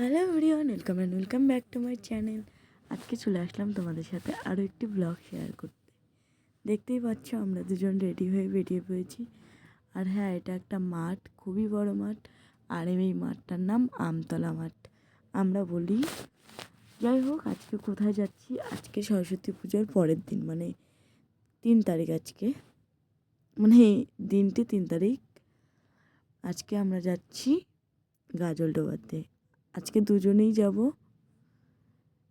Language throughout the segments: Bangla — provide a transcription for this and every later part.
Hello ভিডিওন welcome and welcome back to my channel আজকে চলে আসলাম তোমাদের সাথে আরও একটি ব্লগ শেয়ার করতে। দেখতেই পাচ্ছ, আমরা দুজন রেডি হয়ে বেরিয়ে পড়েছি। আর হ্যাঁ এটা একটা মাঠ, খুবই বড় মাঠ। আর এই মাঠটার নাম আমতলা মাঠ। আমরা বলি, যাই হোক, আজকে কোথায় যাচ্ছি? আজকে সরস্বতী পুজোর পরের দিন মানে তিন তারিখ আজকে। মানে দিনটি তিন তারিখ। আজকে আমরা যাচ্ছি গাজলডোবাতে। আজকে দুজনেই যাব।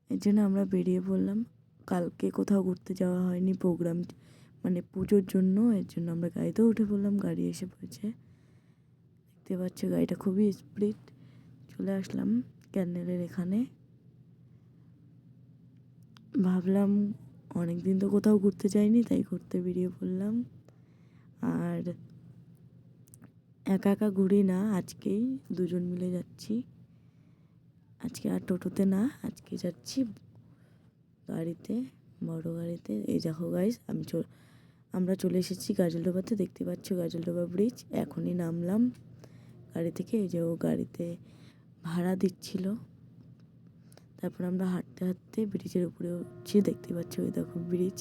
এর জন্য আমরা বেরিয়ে পড়লাম। কালকে কোথাও ঘুরতে যাওয়া হয়নি প্রোগ্রাম মানে পুজোর জন্য। এর জন্য আমরা গাড়িতেও উঠে পড়লাম, গাড়ি এসে পড়েছে। দেখতে পাচ্ছ গাড়িটা খুবই স্পিড চলে আসলাম ক্যান্ডেলের এখানে। ভাবলাম অনেক দিন তো কোথাও ঘুরতে যাইনি, তাই ঘুরতে বেরিয়ে পড়লাম। আর একা একা ঘুরি না, আজকেই দুজন মিলে যাচ্ছি। আজকে আর টোটোতে না, আজকে যাচ্ছি গাড়িতে, বড় গাড়িতে। এই দেখো গাইস আমি আমরা চলে এসেছি গাজলডোবাতে, দেখতে পাচ্ছ গাজলডোবা ব্রিজ এখনই নামলাম গাড়ি থেকে, এই যে ও গাড়িতে ভাড়া দিচ্ছিল। তারপর আমরা হাঁটতে হাঁটতে ব্রিজের উপরে উঠছি, দেখতে পাচ্ছ ওই দেখো ব্রিজ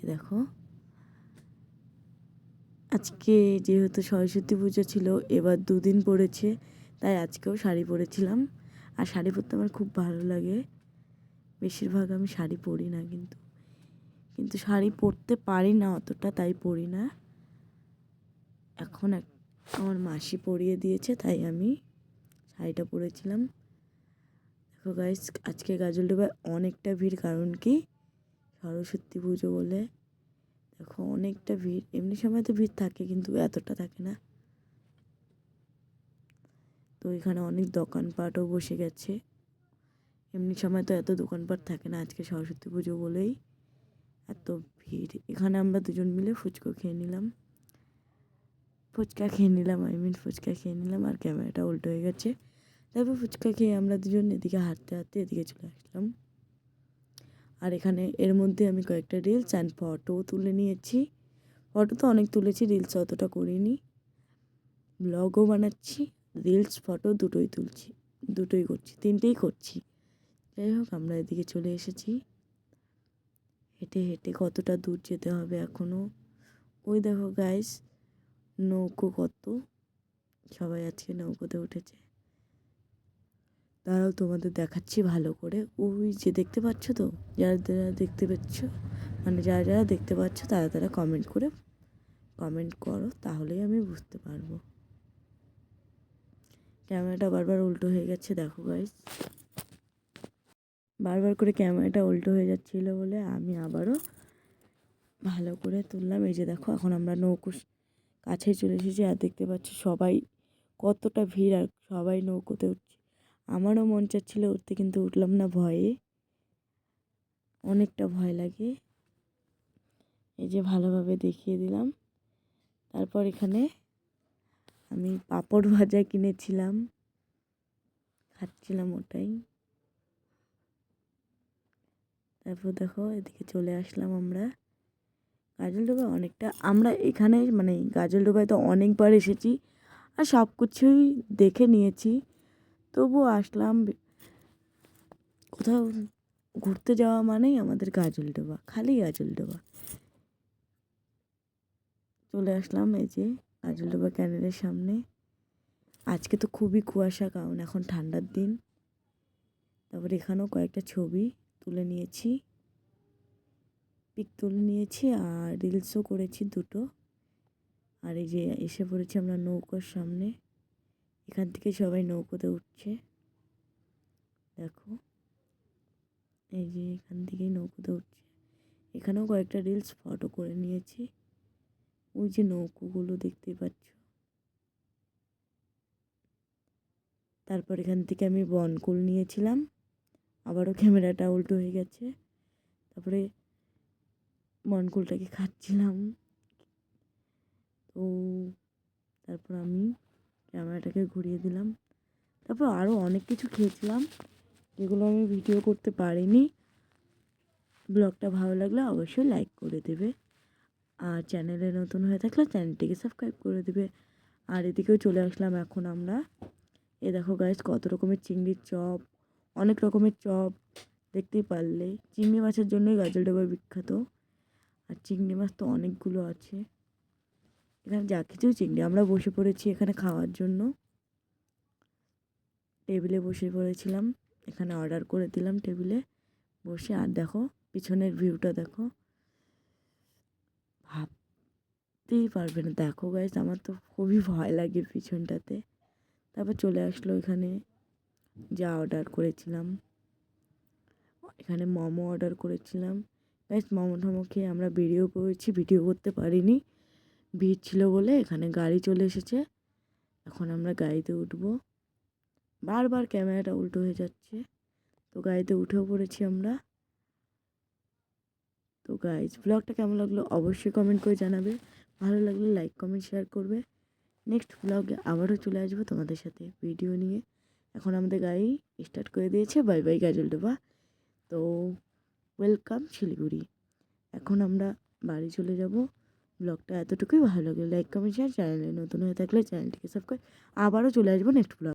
এ দেখো। আজকে যেহেতু সরস্বতী পুজো ছিল, এবার দুদিন পড়েছে, তাই আজকেও শাড়ি পরেছিলাম। আর শাড়ি পরতে আমার খুব ভালো লাগে। বেশিরভাগ আমি শাড়ি পরি না কিন্তু। কিন্তু শাড়ি পরতে পারি না অতটা, তাই পরি না। এখন এক, আমার মাসি পরিয়ে দিয়েছে, তাই আমি শাড়িটা পরেছিলাম। দেখো গাইস আজকে গাজল গাজলডোবায় অনেকটা ভিড়, কারণ কি? সরস্বতী পুজো বলে। দেখো অনেকটা ভিড়। এমনি সময় তো ভিড় থাকে, কিন্তু এতটা থাকে না। তো এখানে অনেক দোকানপাটও বসে গেছে। এমনি সময় তো এত দোকানপাট থাকে না, আজকে সরস্বতী পুজো বলেই। এত ভিড়। এখানে আমরা দুজন মিলে ফুচকো খেয়ে নিলাম। ফুচকা খেয়ে নিলাম আই মিন ফুচকা খেয়ে নিলাম আর ক্যামেরাটা উল্টো হয়ে গেছে। তারপর ফুচকা খেয়ে আমরা দুজন এদিকে হাঁটতে হাঁটতে এদিকে চলে আসলাম। আর এখানে এর মধ্যে আমি কয়েকটা রিলস অ্যান্ড ফটোও তুলে নিয়েছি। ফটো তো অনেক তুলেছি রিলস অতটা করিনি। ব্লগও বানাচ্ছি। রিলস ফটো দুটোই তুলছি, দুটোই করছি, তিনটেই করছি। যাই হোক, আমরা এদিকে চলে এসেছি। হেঁটে হেঁটে কতটা দূর যেতে হবে এখনও ওই দেখো গাইস নৌকো কত? সবাই আজকে নৌকোতে উঠেছে। তারাও তোমাদের দেখাচ্ছি ভালো করে। ওই যে দেখতে পাচ্ছ তো? যারা যারা দেখতে পাচ্ছ মানে যারা যারা দেখতে পাচ্ছ, তারা তারা কমেন্ট করে কমেন্ট করো, তাহলেই আমি বুঝতে পারব। ক্যামেরাটা বারবার উল্টো হয়ে গেছে দেখো গাইস বারবার করে ক্যামেরাটা উল্টো হয়ে যাচ্ছিল বলে আমি আবারও ভালো করে তুললাম। এই যে দেখো, এখন আমরা নৌকো কাছে চলে এসেছি আর দেখতে পাচ্ছি সবাই কতটা ভিড় আর সবাই নৌকোতে উঠছে। আমারও মন চাচ্ছিলো উঠতে কিন্তু উঠলাম না ভয়ে। অনেকটা ভয় লাগে। এই যে ভালোভাবে দেখিয়ে দিলাম। তারপর এখানে আমি পাঁপড় ভাজা কিনেছিলাম। খাচ্ছিলাম ওটাই। তারপর দেখো এদিকে চলে আসলাম আমরা। গাজলডোবা অনেকটা, আমরা এখানে মানে গাজলডোবায় তো অনেকবার এসেছি আর সব কিছুই দেখে নিয়েছি। তবুও আসলাম কোথাও ঘুরতে যাওয়া মানেই আমাদের গাজলডোবা খালি গাজলডোবা চলে আসলাম এই যে গাজলডোবা ক্যানেলের সামনে। আজকে তো খুবই কুয়াশা, কারণ এখন ঠান্ডার দিন। তারপর এখানেও কয়েকটা ছবি তুলে নিয়েছি। পিক তুলে নিয়েছি আর রিলসও করেছি দুটো। আর এই যে এসে পড়েছি আমরা নৌকোর সামনে। এখান থেকে সবাই নৌকোতে উঠছে। দেখো। এই যে এখান থেকেই নৌকোতে উঠছে। এখানেও কয়েকটা রিলস ফটো করে নিয়েছি। ওই যে নৌকোগুলো দেখতেই পাচ্ছ। তারপর এখান থেকে আমি বনকুল নিয়েছিলাম। আবারও ক্যামেরাটা উল্টো হয়ে গেছে। তারপরে বনকুলটাকে খাচ্ছিলাম। তো তারপর আমি ক্যামেরাটাকে ঘুরিয়ে দিলাম। তারপর আরও অনেক কিছু খেয়েছিলাম, যেগুলো আমি ভিডিও করতে পারিনি। ব্লগটা ভালো লাগলে অবশ্যই লাইক করে দেবে। আর চ্যানেলে নতুন হয়ে থাকলে চ্যানেলটিকে সাবস্ক্রাইব করে দেবে। আর এদিকেও চলে আসলাম এখন আমরা। এ দেখো গাইস কত রকমের চিংড়ির চপ, অনেক রকমের চপ, দেখতেই পারলে। চিংড়ি মাছের জন্যই গাজলডোবা বিখ্যাত। আর চিংড়ি মাছ তো অনেকগুলো আছে। এখানে যা কিছু চিংড়ি, আমরা বসে পড়েছি এখানে খাওয়ার জন্য। টেবিলে বসে পড়েছিলাম। এখানে অর্ডার করে দিলাম টেবিলে। বসে আর দেখো, পিছনের ভিউটা দেখো। ভাবতেই পারবে না। দেখো গাইস আমার তো খুবই ভয় লাগে পিছনটাতে। তারপর চলে আসলো এখানে। যা অর্ডার করেছিলাম। এখানে মোমো অর্ডার করেছিলাম। গাইস মোমো টোমো খেয়ে আমরা বেরিয়েও পড়েছি। ভিডিও করতে পারিনি। ভিড় ছিল বলে এখানে গাড়ি চলে এসেছে। এখন আমরা গাড়িতে উঠবো। বারবার ক্যামেরাটা উল্টো হয়ে যাচ্ছে। তো গাড়িতে উঠেও পড়েছি আমরা। তো গাইজ ব্লগটা কেমন লাগল অবশ্যই কমেন্ট করে জানাবে। ভালো লাগলে লাইক কমেন্ট শেয়ার করবে। নেক্সট ব্লগে আবারও চলে আসব তোমাদের সাথে ভিডিও নিয়ে। এখন আমাদের গাড়ি স্টার্ট করে দিয়েছে। বাই বাই গাজল ডোবা। তো ওয়েলকাম শিলিগুড়ি। এখন আমরা বাড়ি চলে যাব। ব্লগটা এতটুকুই। ভালো লাগে লাইক কমেন্ট শেয়ার চ্যানেলে নতুন হয়ে থাকলে চ্যানেলটিকে সাবস্ক্রাইব আবারও চলে আসব নেক্সট ব্লগ